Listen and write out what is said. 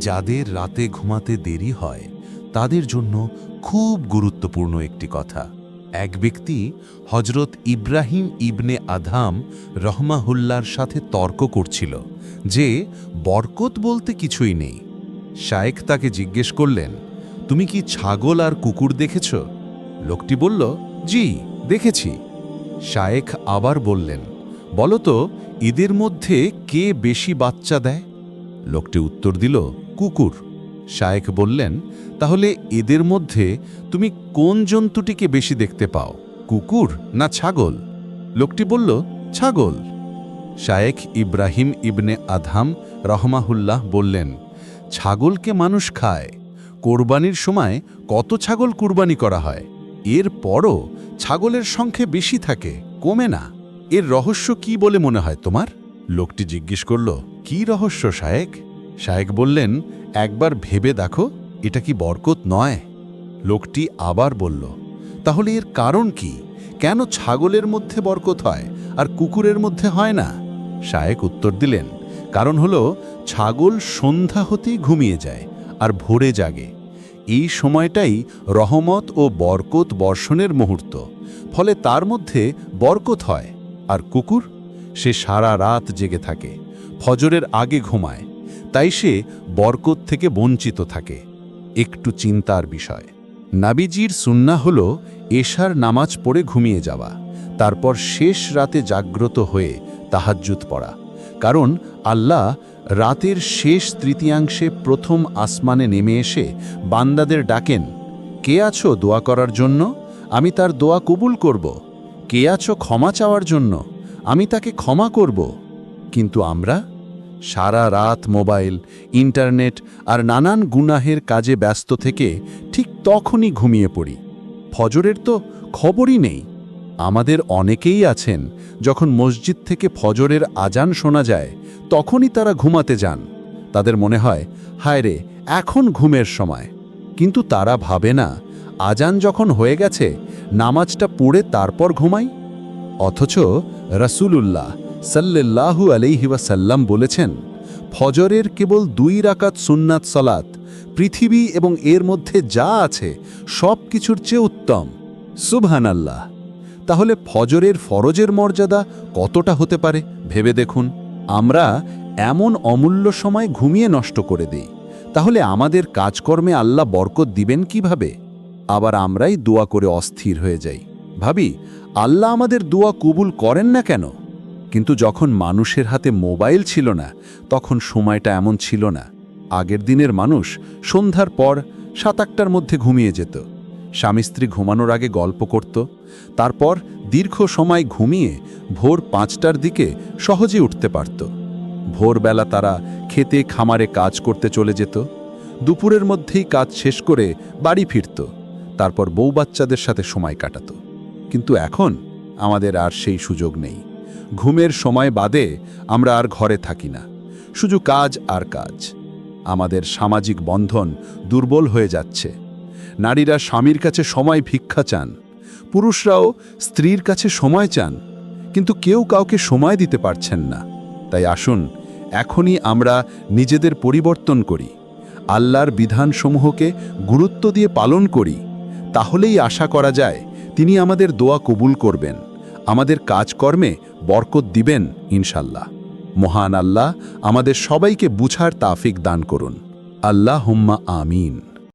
যাদের রাতে ঘুমাতে দেরি হয়, তাদের জন্য খুব গুরুত্বপূর্ণ একটি কথা। এক ব্যক্তি হজরত ইব্রাহিম ইবনে আধাম রহমাহুল্লার সাথে তর্ক করছিল যে, বরকত বলতে কিছুই নেই। শায়েক তাকে জিজ্ঞেস করলেন, তুমি কি ছাগল আর কুকুর দেখেছ? লোকটি বলল, জি, দেখেছি। শায়েক আবার বললেন বলতো এদের মধ্যে কে বেশি বাচ্চা দেয়? লোকটি উত্তর দিল কুকুর। শায়েক বললেন, তাহলে এদের মধ্যে তুমি কোন জন্তুটিকে বেশি দেখতে পাও, কুকুর না ছাগল? লোকটি বলল, ছাগল। শায়েখ ইব্রাহিম ইবনে আধাম রহমাহুল্লাহ বললেন, ছাগলকে মানুষ খায়। কোরবানির সময় কত ছাগল কুরবানি করা হয়? এর পরও ছাগলের সংখ্যে বেশি থাকে, কমে না। এর রহস্য কি বলে মনে হয় তোমার? লোকটি জিজ্ঞেস করল, কি রহস্য শায়েক শায়েক বললেন, একবার ভেবে দেখো, এটা কি বরকত নয়? লোকটি আবার বলল, তাহলে এর কারণ কি? কেন ছাগলের মধ্যে বরকত হয় আর কুকুরের মধ্যে হয় না? শায়েক উত্তর দিলেন, কারণ হলো, ছাগল সন্ধ্যা হতেই ঘুমিয়ে যায় আর ভোরে জাগে। এই সময়টাই রহমত ও বরকত বর্ষণের মুহূর্ত। ফলে তার মধ্যে বরকত হয় আর কুকুর, সে সারা রাত জেগে থাকে, ফজরের আগে ঘুমায়। তাই সে বরকত থেকে বঞ্চিত থাকে। একটু চিন্তার বিষয়। নাবিজির সুন্না হল এশার নামাজ পড়ে ঘুমিয়ে যাওয়া, তারপর শেষ রাতে জাগ্রত হয়ে তাহাজ্জুদ পড়া। কারণ আল্লাহ রাতের শেষ তৃতীয়াংশে প্রথম আসমানে নেমে এসে বান্দাদের ডাকেন, কে আছো দোয়া করার জন্য? আমি তার দোয়া কবুল করব। কে আছো ক্ষমা চাওয়ার জন্য? আমি তাকে ক্ষমা করব। কিন্তু আমরা সারা রাত মোবাইল, ইন্টারনেট আর নানান গুনাহের কাজে ব্যস্ত থেকে ঠিক তখনই ঘুমিয়ে পড়ি। ফজরের তো খবরই নেই। আমাদের অনেকেই আছেন, যখন মসজিদ থেকে ফজরের আজান শোনা যায়, তখনই তারা ঘুমাতে যান। তাদের মনে হয়, হায় রে, এখন ঘুমের সময়। কিন্তু তারা ভাবে না আজান যখন হয়ে গেছে, নামাজটা পড়ে তারপর ঘুমাই। অথচ রসুলুল্লাহ সাল্লাল্লাহু আলাইহি ওয়াসাল্লাম বলেছেন, ফজরের কেবল দুই রাকাত সুন্নাত সলাত, পৃথিবী এবং এর মধ্যে যা আছে সব কিছুর চেয়ে উত্তম। সুবহান আল্লাহ তাহলে ফজরের ফরজের মর্যাদা কতটা হতে পারে? ভেবে দেখুন। আমরা এমন অমূল্য সময় ঘুমিয়ে নষ্ট করে দেই। তাহলে আমাদের কাজকর্মে আল্লাহ বরকত দিবেন কীভাবে? আবার আমরাই দোয়া করে অস্থির হয়ে যাই। ভাবি, আল্লাহ আমাদের দোয়া কবুল করেন না কেন? কিন্তু যখন মানুষের হাতে মোবাইল ছিল না, তখন সময়টা এমন ছিল না। আগের দিনের মানুষ সন্ধ্যার পর সাত আটটার মধ্যে ঘুমিয়ে যেত। স্বামী স্ত্রী ঘুমানোর আগে গল্প করত। তারপর দীর্ঘ সময় ঘুমিয়ে ভোর পাঁচটার দিকে সহজে উঠতে পারত। ভোরবেলা তারা খেতে, খামারে কাজ করতে চলে যেত। দুপুরের মধ্যেই কাজ শেষ করে বাড়ি ফিরত। তারপর বউ বাচ্চাদের সাথে সময় কাটাত। কিন্তু এখন আমাদের আর সেই সুযোগ নেই। ঘুমের সময় বাদে আমরা আর ঘরে থাকি না। শুধু কাজ আর কাজ। আমাদের সামাজিক বন্ধন দুর্বল হয়ে যাচ্ছে। নারীরা স্বামীর কাছে সময় ভিক্ষা চান। পুরুষরাও স্ত্রীর কাছে সময় চান। কিন্তু কেউ কাউকে সময় দিতে পারছেন না। তাই আসুন, এখনই আমরা নিজেদের পরিবর্তন করি। আল্লাহর বিধানসমূহকে গুরুত্ব দিয়ে পালন করি। তাহলেই আশা করা যায়, তিনি আমাদের দোয়া কবুল করবেন। আমাদের কাজকর্মে বরকত দিবেন, ইনশাল্লাহ। মহান আল্লাহ, আমাদের সবাইকে বুঝার তাফিক দান করুন। আল্লাহ হুম্মা আমিন।